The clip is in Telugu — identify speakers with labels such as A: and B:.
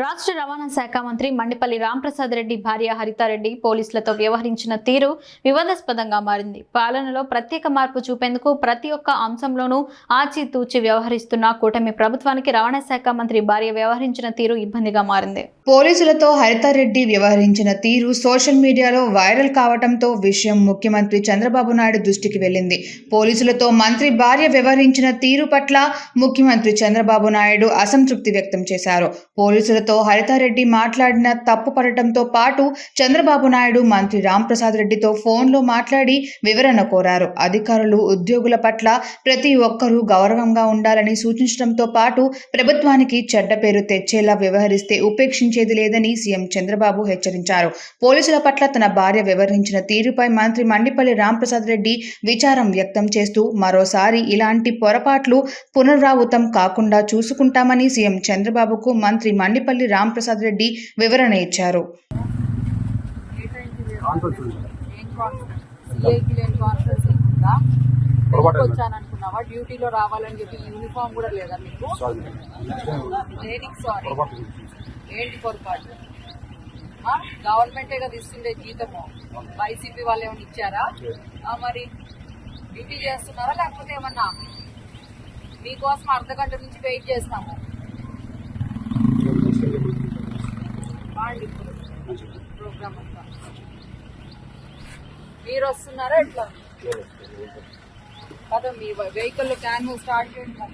A: రాష్ట్ర రవాణా శాఖ మంత్రి మండిపల్లి రాంప్రసాద్ రెడ్డి భార్య హరితారెడ్డి పోలీసులతో వ్యవహరించిన తీరు వివాదాస్పదంగా మారింది. పాలనలో ప్రత్యేక మార్పు చూపేందుకు ప్రతి ఒక్క అంశంలోనూ ఆచితూచి వ్యవహరిస్తున్న కూటమి ప్రభుత్వానికి రవాణా శాఖ మంత్రి భార్య వ్యవహరించిన తీరు ఇబ్బందిగా మారింది.
B: పోలీసులతో హరితారెడ్డి వ్యవహరించిన తీరు సోషల్ మీడియాలో వైరల్ కావడంతో విషయం ముఖ్యమంత్రి చంద్రబాబు నాయుడు దృష్టికి వెళ్ళింది. పోలీసులతో మంత్రి భార్య వ్యవహరించిన తీరు పట్ల ముఖ్యమంత్రి చంద్రబాబు నాయుడు అసంతృప్తి వ్యక్తం చేశారు. పోలీసులతో హరితారెడ్డి మాట్లాడిన తప్పు పడటంతో పాటు చంద్రబాబు నాయుడు మంత్రి రాంప్రసాద్ రెడ్డితో ఫోన్లో మాట్లాడి వివరణ కోరారు. అధికారులు ఉద్యోగుల పట్ల ప్రతి ఒక్కరూ గౌరవంగా ఉండాలని సూచించడంతో పాటు ప్రభుత్వానికి చెడ్డ పేరు తెచ్చేలా వ్యవహరిస్తే ఉపేక్షించేది లేదని సీఎం చంద్రబాబు హెచ్చరించారు. పోలీసుల పట్ల తన భార్య వ్యవహరించిన తీరుపై మంత్రి మండిపల్లి రాంప్రసాద్ రెడ్డి విచారం వ్యక్తం చేస్తూ మరోసారి ఇలాంటి పొరపాట్లు పునరావృతం కాకుండా చూసుకుంటామని సీఎం చంద్రబాబుకు మంత్రి మండిపల్లి రాంప్రసాద్ రెడ్డి వివరణ ఇచ్చారు.
C: ఏం కాన్ఫరెన్స్ సిఐకి లేని కాన్ఫరెన్స్ ఉందా
D: పొరపాటు
C: వచ్చాను అనుకున్నావా డ్యూటీలో రావాలని చెప్పి యూనిఫామ్ కూడా లేదా మీకు? సారీ. ఏంటి పొరపాటు? గవర్నమెంటే కదా ఇస్తుండే జీతము. వైసీపీ వాళ్ళు ఏమైనా ఇచ్చారా? ఆ, మరి డ్యూటీ చేస్తున్నారా లేకపోతే ఏమన్నా? మీకోసం అర్ధ గంట నుంచి వెయిట్ చేస్తాము. ప్రోగ్రామ్ మీరు వస్తున్నారా ఎట్లా? కదా మీ వెహికల్ క్యాన్ స్టార్ట్ చేయండి